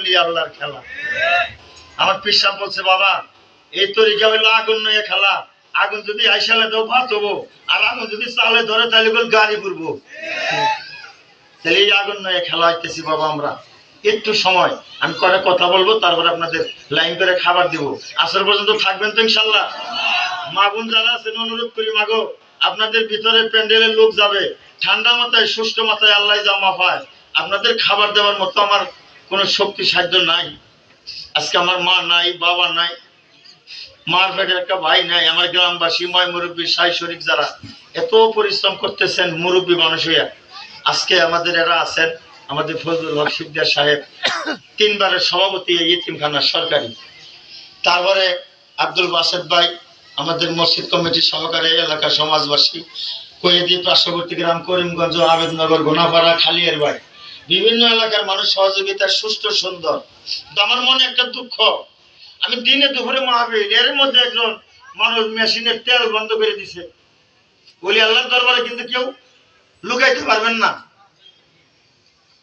আল্লাহর খেলা। আমার বলছে, বাবা, এই তরিকা হইল আগুন খেলা। আগুন যদি আইসালে তো হব, আর আগুন যদি চালে ধরে তাহলে বল গাড়ি ঘুরবো। তাহলে এই আগুন খেলা হইতেছি বাবা আমরা। একটু সময়, আমি করে কথা বলব, তারপরে আপনাদের লাইন করে খাবার দিব। আসর পর্যন্ত থাকবেন তো ইনশাল্লাহ। মা বোন যারা আছেন, অনুরোধ করি, মাগো, আপনাদের ভিতরে প্যান্ডেলের লোক যাবে। ঠান্ডা মাথায়, সুষ্ঠ মাথায় আল্লাহ জামা পায় আপনাদের খাবার দেওয়ার মতো আমার কোনো শক্তি সাধ্য নাই। আজকে আমার মা নাই, বাবা নাই, মার পেটের একটা ভাই নাই, আমার গ্রামবাসী ময় মুরব্বী, সাই শরিক যারা এত পরিশ্রম করতেছেন, মুরব্বী মানুষ হইয়া। আজকে আমাদের এরা আছেন আমাদের ফজলুল হক সিকদার সাহেব, তিনবারের সভাপতি ইতিমখানা সরকারি। তারপরে আব্দুল বাসেদ ভাই, আমাদের মসজিদ কমিটির সহকারে এলাকার সমাজবাসী কৈদি পার্শ্ববর্তী গ্রাম করিমগঞ্জ আবেদনগর গোনাপাড়া, খালিয়ার ভাই। বিভিন্ন এলাকার মানুষ সহযোগিতা সুষ্ঠু সুন্দর। কিন্তু আমার মনে একটা দুঃখ। আমি দিনে দুপুরে মাহবিল এর মধ্যে একজন মানুষ মেশিনের তেল বন্ধ করে দিছে। বলি, আল্লাহর দরবারে কিন্তু কেউ লুকাইতে পারবেন না।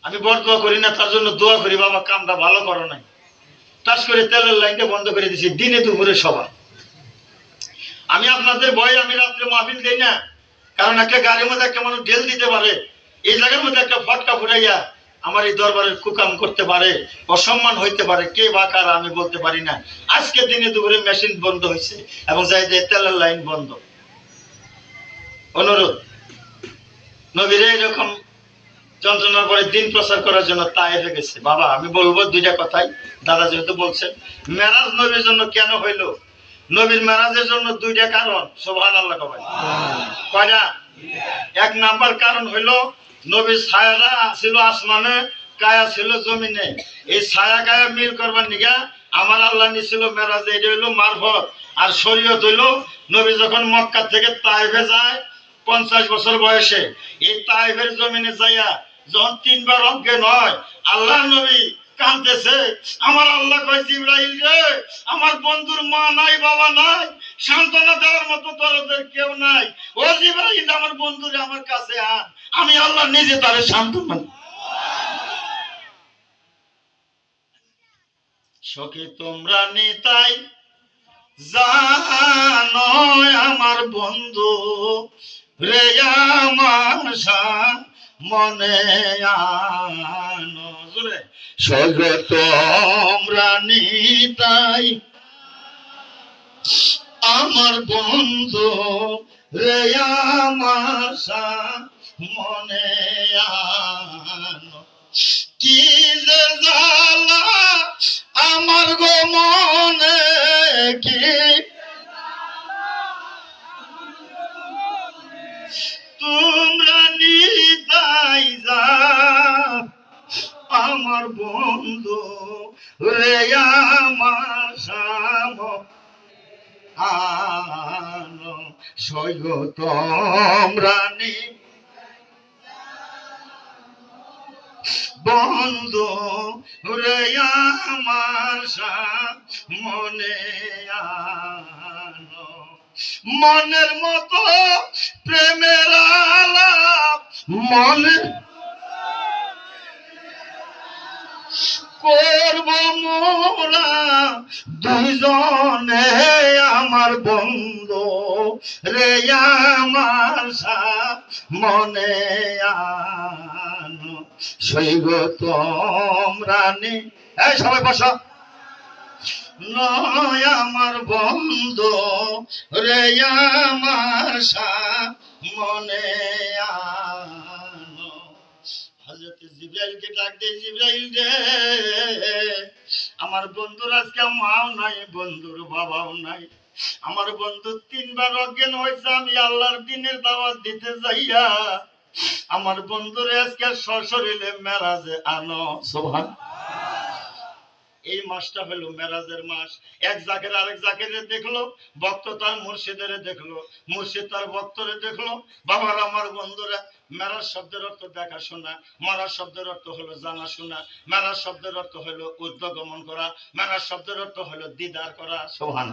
আমি বড় দোয়া করি না, তার জন্য দোয়া করি, বাবা, কামটা ভালো করো নাই। টাস করে তেলের লাইনটা বন্ধ করে দিছি, দিনে দুপুরে সভা আমি আপনাদের ভয় আমি রাত্রে মাহফিল দেই না, কারণ একটা গাড়ির মধ্যে একটা মানুষ ঢেল দিতে পারে, এই জায়গার মধ্যে একটা ফটকা ফুটাইয়া আমার এই দরবারের কুকাম করতে পারে অসম্মান হইতে পারে কে বা কারা আমি বলতে পারি না। আজকে দিনে দুপুরে মেশিন বন্ধ হয়েছে এবং যাই যে তেলের লাইন বন্ধ। অনুরোধ নবীরে এরকম যন্ত্রণার পরে দিন প্রচার করার জন্য তায়েফে গেছে বাবা আমি বলব দুইটা কথাই। দাদা যেহেতু বলছেন মেরাজ নবীর জন্য কেন হইল? নবীর মেরাজের জন্য দুইটা কারণ সোভান আল্লাহ। কবাই কয়টা এক নাম্বার কারণ হইল নবীর ছায়াটা ছিল আসমানে, কায়া ছিল জমিনে। এই ছায়া কায়া মিল করবার নিগা আমার আল্লাহ নিছিল মেরাজে, এটা মারফত। আর শরীয়ত হইল নবী যখন মক্কা থেকে তাইফে যায় পঞ্চাশ বছর বয়সে, এই তাইফের জমিনে যাইয়া যখন তিনবার অজ্ঞান হয় আল্লাহ নবী কাঁদতেছে। আমার আল্লাহ কয়, জিব্রাইল রে, আমার বন্ধুর মা নাই, বাবা নাই, সান্ত্বনা দেওয়ার মতো তোরদের কেউ নাই। ও জিব্রাইল, আমার বন্ধুরে আমার কাছে আন আমি আল্লাহ নিজে তারে সান্ত্বনা সখী, তোমরা নিতাই জানো আমার বন্ধু, রে আমার মনে আনো জোরে রানী তাই আমার বন্ধু রে আমার মনে আনো। কি যে রে সাম আনো সৈগ তোমরা নি। বন্ধু রে মনে মনের মতো প্রেমের আলাপ মনে করব মোরা দুজনে আমার বন্ধু রে আমার মনে আনো। সৈগ তোমরা এই সবাই বসো। নয় আমার বন্ধু রে আমার মনে আনো। জিব্রাইলকে ডাক দিয়ে জিব্রাইল রে। আমার বন্ধুর আজকে মাও নাই, বন্ধুর বাবাও নাই। আমার বন্ধু তিনবার অজ্ঞান হয়েছে, আমি আল্লাহর দিনের দাওয়াত দিতে যাইয়া আমার বন্ধুরে আজকে সশরীরে মেরাজে আনো। সোভান এই মাসটা হলো মেরাজের মাস। এক জাকের আরেক জাকেরে দেখল, ভক্ত তার মুর্শিদের দেখল, মুর্শিদ তার ভক্তরে দেখল। বাবার, আমার বন্ধুরা মেরাজ শব্দের অর্থ দেখাশোনা মারা শব্দের অর্থ হলো জানাশোনা মেরাজ শব্দের অর্থ হলো উদ্যোগমন করা মেরাজ শব্দের অর্থ হলো দিদার করা সোহান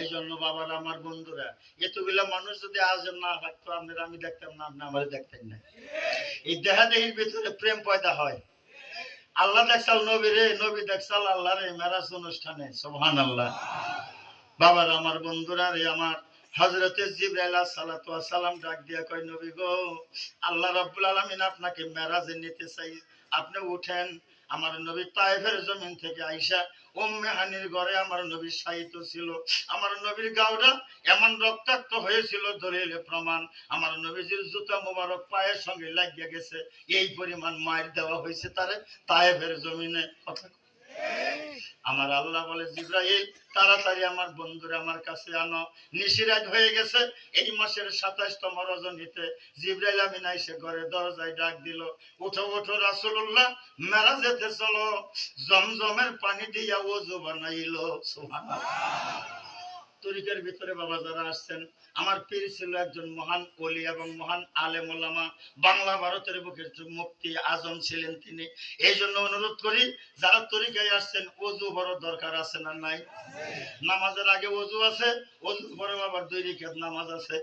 এই জন্য বাবার, আমার বন্ধুরা, এতগুলা মানুষ যদি আজ না থাকতো আপনারা আমি দেখতাম না, আপনি আমার দেখতেন না। এই দেহাদেহির ভিতরে প্রেম পয়দা হয়। আল্লাহ দেখছাল নবী রে, নবী দেখছাল আল্লাহ রে, মেরাজ অনুষ্ঠানে সোহান আল্লাহ বাবার, আমার বন্ধুরা রে, আমার হজরতে জিব্রাইল সালাতু সালাম ডাক দিয়া কয়, নবী গো, আল্লাহ আলামিন আপনাকে মেরাজে নিতে চাই। আপনি উঠেন, আমার নবী তায়েফের জমিন থেকে আইসা উম্মে হানির ঘরে আমার নবী সাহিত্য ছিল। আমার নবীর এমন রক্তাক্ত হয়েছিল, দলিলে প্রমাণ, আমার নবীজির জুতা মোবারক পায়ের সঙ্গে লাগিয়ে গেছে। এই পরিমাণ মায়ের দেওয়া হয়েছে তারে তায়েফের জমিনে। কথা। আমার আল্লাহ বলে, জিব্রাইল, তাড়াতাড়ি আমার বন্ধুরা আমার কাছে আনো। নিশিরাজ হয়ে গেছে। এই মাসের সাতাশতম রজনীতে জিব্রাইল আমিন এসে ঘরে দরজায় ডাক দিল, উঠো উঠো রাসুল্লাহ মেরা যেতে চলো। জমজমের পানি দিয়া ওজু বানাইলো, সুবহানাল্লাহ। তরিকার ভিতরে বাবা যারা আসছেন, আমার পীর ছিল একজন মহান ওলি এবং মহান আলেম ওলামা। বাংলা ভারতের বুকের মুক্তি আজম ছিলেন তিনি। এই জন্য অনুরোধ করি, যারা তরিকায় আসছেন, অজু বড় দরকার আছে না নাই? নামাজের আগে অজু আছে, অজু বড় আবার দুই রেখাত নামাজ আছে।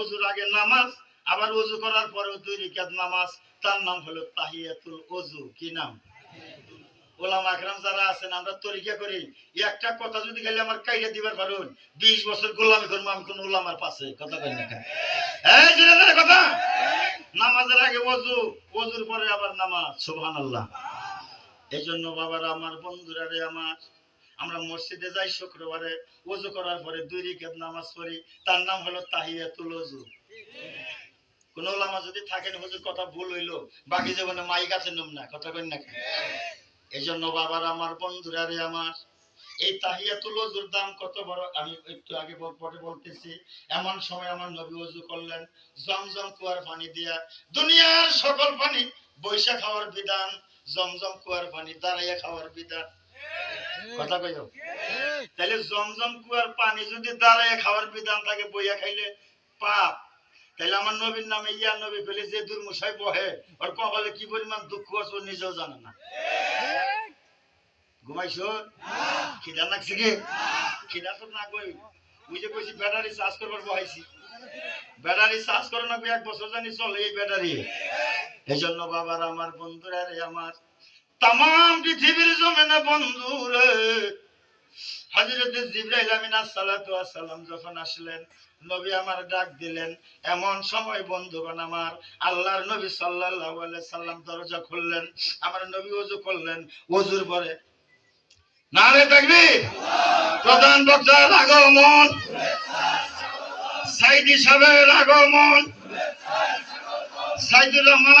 অজুর আগে নামাজ, আবার অজু করার পরেও দুই রেখাত নামাজ। তার নাম হলো তাহিয়াতুল অজু। কি নাম? আকরাম যারা আছেন, আমরা তরিকা করি। একটা কথা যদি খালি আমার দিবার পারুন, বিশ বছর গোলামি করব, আমি কোন ওলামার পাশে। কথা কই না কথা! নামাজের আগে পরে আবার নামাজ এই জন্য আমার বন্ধুরা রে আমার, আমরা মসজিদে যাই শুক্রবারে, ওযু করার পরে দুই রিকাত নামাজ পড়ি, তার নাম হলো তাহিয়াতুল ওযু। কোন ওলামা যদি থাকেন, হুজুর, কথা ভুল হইল, বাকি জীবনে মাইক আছে নম না, কথা কই না কেন? এই জন্য বাবার আমার বন্ধুরা রে আমার। এই তাহিয়াতুল ওযুর দাম কত বড়? আমি একটু আগে পরে বলতেছি এমন সময় আমার নবী ওযু করলেন জমজম কুয়ার পানি দিয়া দুনিয়ার সকল পানি বৈশা খাওয়ার বিধান জমজম কুয়ার পানি দাঁড়াইয়া খাওয়ার বিধান। কথা কইও? তাহলে জমজম কুয়ার পানি যদি দাঁড়াইয়া খাওয়ার বিধান থাকে বইয়া খাইলে পাপ। তাহলে আমার নবীর নামে ইয়া নবী পেলে যে দুর্মশাই বহে, ওর কপালে কি পরিমাণ দুঃখ আছে নিজেও জানে না। ঘুমাইছো? খিদা লাগছে কি? খিদা তো না কই ওই যে কইছি ব্যাটারি চার্জ করবার বহাইছি। ব্যাটারি চার্জ করে না এক বছর জানি চলে এই ব্যাটারি। এই জন্য বাবার আমার বন্ধুরা রে আমার তাম পৃথিবীর জমেনে বন্ধু রে। আসসালাম যখন আসলেন, নবী আমার ডাক দিলেন, এমন সময় বন্ধুগণ আমার, আল্লাহর নবী সাল্লাম দরজা খুললেন, আমার নবী করলেন পরে নারে প্রধান বক্তার আগমন, সাইদি সাহেবের আগমন, সাইদুর রহমান